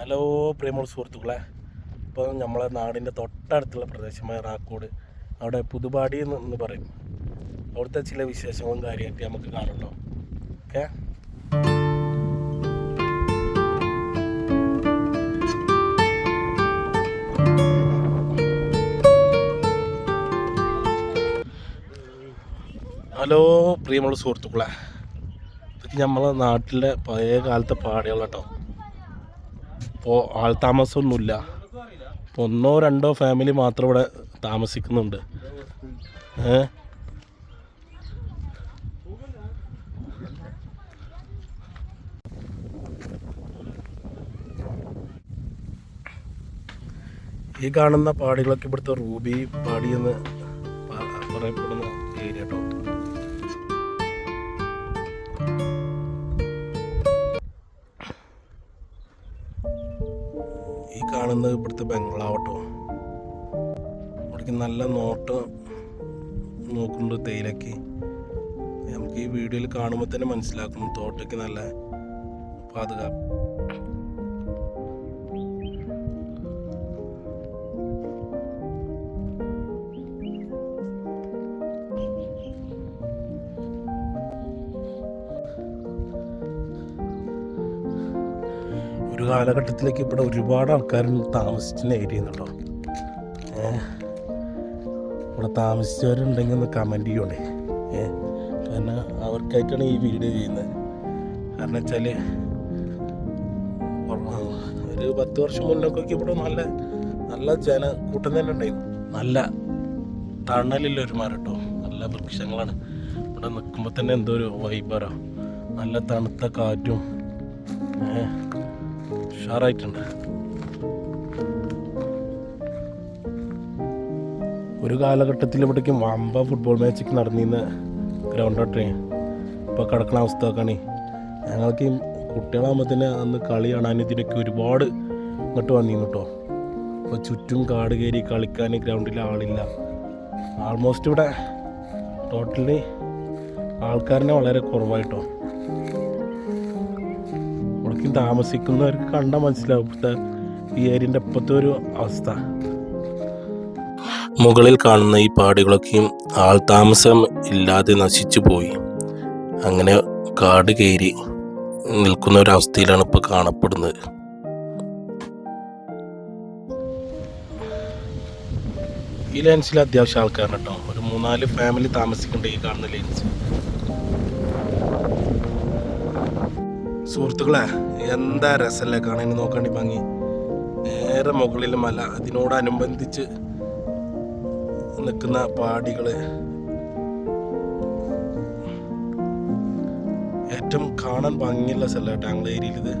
Hello പ്രിയമുള്ള സുഹൃത്തുക്കളെ. ഇപ്പോൾ നമ്മളെ നാടിന്റെ തൊട്ടടുത്തുള്ള പ്രദേശമായ റാക്കോട്. അവിടെ പുതുപാടി എന്ന് പറയും. അവിടുത്തെ ചില വിശേഷങ്ങളും കാര്യമായിട്ട് നമുക്ക് കാണുന്നുണ്ടോ ഓക്കെ? ഹലോ പ്രിയമുള്ള സുഹൃത്തുക്കളെ. ഇതൊക്കെ നമ്മളെ നാട്ടിലെ പഴയ കാലത്തെ പാടികൾ കേട്ടോ ഇപ്പോൾ ആൾ താമസമൊന്നുമില്ല. ഒന്നോ രണ്ടോ ഫാമിലി മാത്രം ഇവിടെ താമസിക്കുന്നുണ്ട്. ഏ? ഈ കാണുന്ന പാടികളൊക്കെ ഇവിടുത്തെ റൂബി പാടിയെന്ന് പറയപ്പെടുന്ന ഈ കാണുന്നത് ഇവിടുത്തെ ബംഗ്ലാവട്ടോ. ഇവിടേക്ക് നല്ല നോട്ട് നോക്കുന്നുണ്ട് തേയിലക്ക് നമുക്ക് ഈ വീഡിയോയിൽ കാണുമ്പോൾ തന്നെ മനസ്സിലാക്കും തോട്ടയ്ക്ക് നല്ല പാതുകാപ്പ് ഒരു കാലഘട്ടത്തിലേക്ക് ഇവിടെ ഒരുപാട് ആൾക്കാർ താമസിച്ചിരുന്ന ഏരിയ ഏഹ് ഇവിടെ താമസിച്ചവരുണ്ടെങ്കിൽ ഒന്ന് കമന്റ് ചെയ്യണേ. കാരണം അവർക്കായിട്ടാണ് ഈ വീഡിയോ ചെയ്യുന്നത്. കാരണം വെച്ചാൽ ഒരു പത്ത് വർഷം മുന്നൊക്കെ ഇവിടെ നല്ല നല്ല ജന കൂട്ടം തന്നെ ഉണ്ടായിരുന്നു. നല്ല തണലില്ല ഒരു മരം നല്ല വൃക്ഷങ്ങളാണ്. ഇവിടെ നിൽക്കുമ്പോൾ തന്നെ എന്തോ ഒരു വൈബറോ നല്ല തണുത്ത കാറ്റും ഉഷാറായിട്ടുണ്ട്. ഒരു കാലഘട്ടത്തിൽ ഇവിടേക്ക് വമ്പ ഫുട്ബോൾ മാച്ചൊക്കെ നടന്നിരുന്ന ഗ്രൗണ്ടോട്ടേ ഇപ്പോൾ കിടക്കണ അവസ്ഥ നോക്കണേ ഞങ്ങൾക്ക് കുട്ടികളാകുമ്പോൾ തന്നെ അന്ന് കളി കാണാൻ ഇതിനൊക്കെ ഒരുപാട് ഇങ്ങോട്ട് വന്നിരുന്നു കേട്ടോ. അപ്പോൾ ചുറ്റും കാട് കയറി കളിക്കാൻ ഗ്രൗണ്ടിൽ ആളില്ല. ആൾമോസ്റ്റ് ഇവിടെ ടോട്ടലി ആൾക്കാരനെ വളരെ കുറവായിട്ടോ. ഇവിടേക്ക് താമസിക്കുന്നവർക്ക് കണ്ടാൽ മനസ്സിലാവും. ഈ ഏരിയന്റെ ഇപ്പോഴത്തെ ഒരു അവസ്ഥ. മുകളിൽ കാണുന്ന ഈ പാടുകളൊക്കെയും ആൾ താമസം ഇല്ലാതെ നശിച്ചു പോയി. അങ്ങനെ കാട് കയറി നിൽക്കുന്ന ഒരവസ്ഥയിലാണ് ഇപ്പോൾ കാണപ്പെടുന്നത്. ഈ ലെൻസിൽ അത്യാവശ്യം ആൾക്കാരുണ്ട് ഒരു മൂന്നാൽ ഫാമിലി താമസിക്കേണ്ട ഈ കാണുന്ന ലെൻസ് സുഹൃത്തുക്കളെ എന്താ രസമല്ലേ കാണാൻ? നോക്കാണ്ടി ഭംഗി. നേരെ മുകളിൽ മല അതിനോടനുബന്ധിച്ച് നിൽക്കുന്ന പാടികൾ. ഏറ്റവും കാണാൻ ഭംഗിയുള്ള സ്ഥലം ഞങ്ങളുടെ ഏരിയയിൽ ഇത്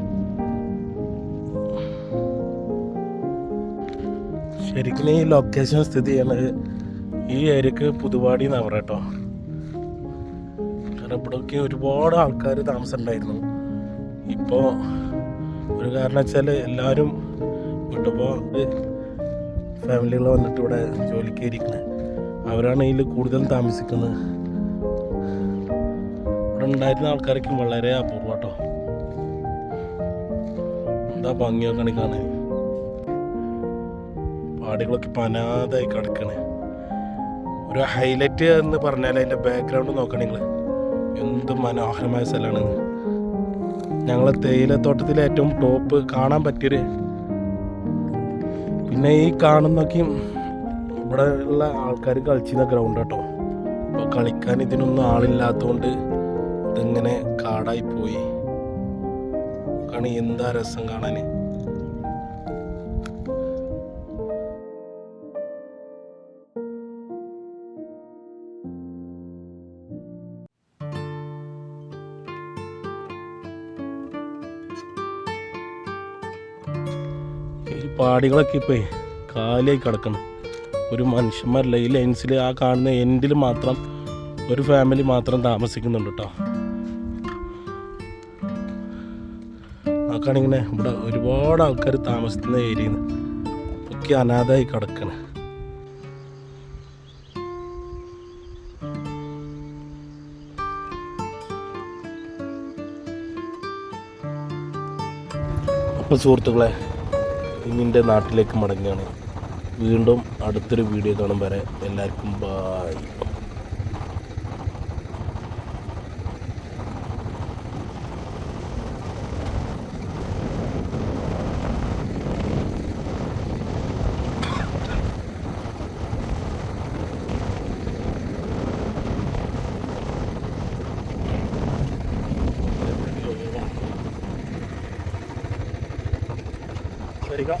ശരിക്കും ഈ ലൊക്കേഷൻ സ്ഥിതി ചെയ്യണത് ഈ ഏരിയക്ക് പുതുവാടി എന്നാ പറയാം കാരണം ഇവിടെയൊക്കെ ഒരുപാട് ആൾക്കാർ താമസം ഉണ്ടായിരുന്നു. ഇപ്പോൾ ഒരു കാരണം വെച്ചാൽ എല്ലാവരും വിട്ടപ്പോൾ ഫാമിലികൾ വന്നിട്ട് ഇവിടെ ജോലിക്ക് ഇരിക്കുന്നത് അവരാണ് ഇതിൽ കൂടുതൽ താമസിക്കുന്നത്. ഇവിടെ ഉണ്ടായിരുന്ന ആൾക്കാർക്ക് വളരെ അപൂർവം കേട്ടോ എന്താ ഭംഗിയൊക്കെ കണിക്കാണ് പാടികളൊക്കെ പനാതായി കിടക്കണേ. ഒരു ഹൈലൈറ്റ് എന്ന് പറഞ്ഞാൽ അതിന്റെ ബാക്ക്ഗ്രൗണ്ട് നോക്കണെങ്കിൽ എന്ത് മനോഹരമായ സ്ഥലമാണ് ഞങ്ങളെ തേയിലത്തോട്ടത്തിലെ ഏറ്റവും ടോപ്പ് കാണാൻ പറ്റിയൊരു പിന്നെ ഈ കാണുന്നൊക്കെയും ഇവിടെ ഉള്ള ആൾക്കാർ കളിച്ചിരുന്ന ഗ്രൗണ്ട് കേട്ടോ അപ്പോൾ കളിക്കാൻ ഇതിനൊന്നും ആളില്ലാത്തതുകൊണ്ട് ഇതെങ്ങനെ കാടായി പോയി. കാണി എന്താ രസം കാണാൻ പാടികളൊക്കെ ഇപ്പോൾ കാലിയായി കിടക്കണം. ഒരു മനുഷ്യന്മാരില്ല ഈ ലൈൻസിൽ ആ കാണുന്ന എൻഡിൽ മാത്രം ഒരു ഫാമിലി മാത്രം താമസിക്കുന്നുണ്ട് കേട്ടോ നോക്കുകയാണിങ്ങനെ ഇവിടെ ഒരുപാട് ആൾക്കാർ താമസിക്കുന്ന ഏരിയയിൽ ഒക്കെ അനാഥമായി കിടക്കണ. അപ്പോൾ സുഹൃത്തുക്കളെ ഇന്നിന്റെ നാട്ടിലേക്ക് മടങ്ങുകയാണ്. വീണ്ടും അടുത്തൊരു വീഡിയോ കാണും വരെ എല്ലാവർക്കും ബായ് വരിക.